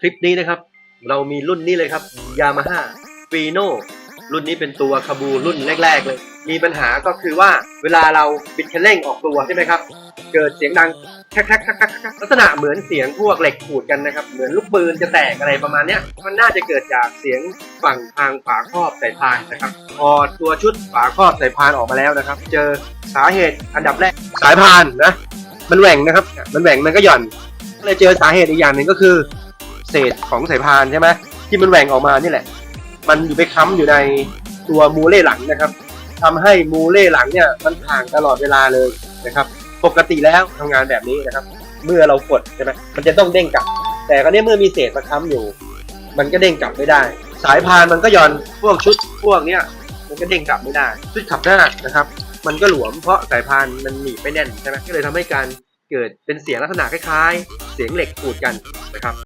คลิปนี้นะครับ เรามีรุ่นนี้เลยครับ Yamaha f i n o รุ่นนี้เป็นตัวคาบูรุ่นแรก ๆ เลย มีปัญหาก็คือว่าเวลาเราบิดคันเร่งออกตัวใช่ไหมครับ เกิดเสียงดังแคกๆๆๆลักษณะเหมือนเสียงพวกเหล็กขูดกันนะครับ เหมือนลูกปืนจะแตกอะไรประมาณเนี้ย มันน่าจะเกิดจากเสียงฝั่งทางฝาครอบสายพานนะครับพอตัวชุดฝาครอบสายพานออกมาแล้วนะครับ เจอสาเหตุอันดับแรกสายพานนะ มันแหว่งนะครับ มันแหว่งมันก็หย่อนก็เลยเจอสาเหตุอีกอย่างหนึ่งก็คือ เศษของสายพานใช่ไหมที่มันแหว่งออกมานี่แหละ มันอยู่ไปค้ำอยู่ในตัวมูเล่หลังนะครับทำให้มูเล่หลังเนี่ยมันห่างตลอดเวลาเลยนะครับ ปกติแล้วทำงานแบบนี้นะครับ เมื่อเรากดใช่ไหมมันจะต้องเด้งกลับ แต่ก็เนี่ยเมื่อมีเศษมาค้ำอยู่ มันก็เด้งกลับไม่ได้ สายพานมันก็ย่อนพวกชุดพวกเนี้ยมันก็เด้งกลับไม่ได้ชุดขับหน้านะครับ มันก็หลวมเพราะสายพานมันหนีไม่แน่นใช่ไหมก็เลยทำให้การเกิดเป็นเสียงลักษณะคล้ายๆ เสียงเหล็กขูดกันนะครับ